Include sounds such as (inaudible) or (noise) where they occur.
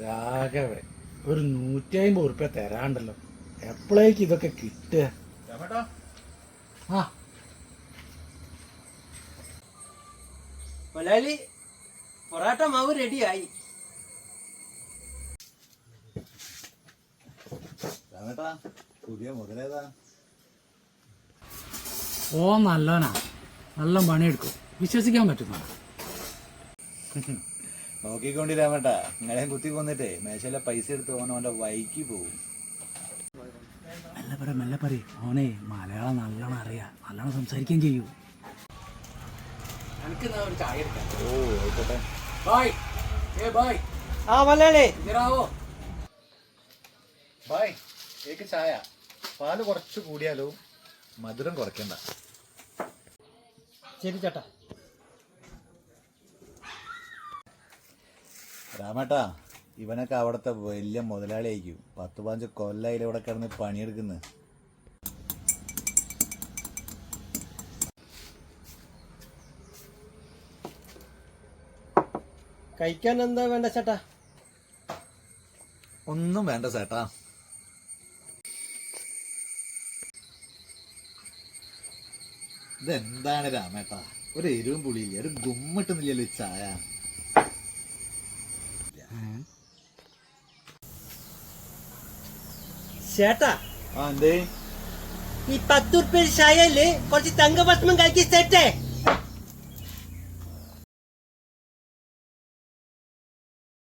രാഘവൻ ഒരു നൂറ്റി അമ്പത് ഉറുപ്പ്യ തരാണ്ടല്ലോ. എപ്പോഴേക്ക് ഇതൊക്കെ കിട്ടുക? ആ. മലയാളി പൊറാട്ട മാവ് റെഡിയായി. പുതിയ മുതലേതാ? ഓ നല്ലവനാ നല്ല പണിയെടുക്കും. വിശ്വസിക്കാൻ പറ്റുന്ന (laughs) നോക്കിക്കൊണ്ടി രാമേട്ടാ നിങ്ങളെ കുത്തി കൊന്നിട്ടേ. മേശയിലെ പൈസ എടുത്ത് ഓൻ ഓന്റെ വൈക്ക് പോവും. മെല്ലെ പറ മെല്ലെ പറ. ഓനെ മലയാളം നല്ലോണം അറിയാം. നല്ലോണം സംസാരിക്കുകയും ചെയ്യൂ. എനിക്ക് ഒരു ചായ എടുക്കാം ഓ ആയിക്കോട്ടെ. ബായ്. ഏ ബായ്. ആ മലയാളി. ബായ് ചായ. പാൽ കുറച്ച് കൂടിയാലോ? മധുരം കുറയ്ക്കണ്ട. ശരി ചേട്ടാ. രാമേട്ടാ ഇവനൊക്കെ അവിടുത്തെ വലിയ മുതലാളിയായിരിക്കും. പത്ത് പതിനഞ്ച് കൊല്ലായി ഇവിടെ കിടന്ന് പണിയെടുക്കുന്നത് കഴിക്കാൻ എന്താ വേണ്ട ചേട്ടാ? ഒന്നും വേണ്ട ചേട്ടാ. ഇതെന്താണ് രാമേട്ടാ? ഒരു എരിവും പുളിയില്ല? ഒരു ഗുമ്മിട്ടുന്നില്ലല്ലോ ചായ? ചേട്ടാ. ഈ പത്ത് ഉറുപ്പ്യ ചായയിൽ കുറച്ച് തങ്കഭസ്മം കലക്കി സെറ്റേ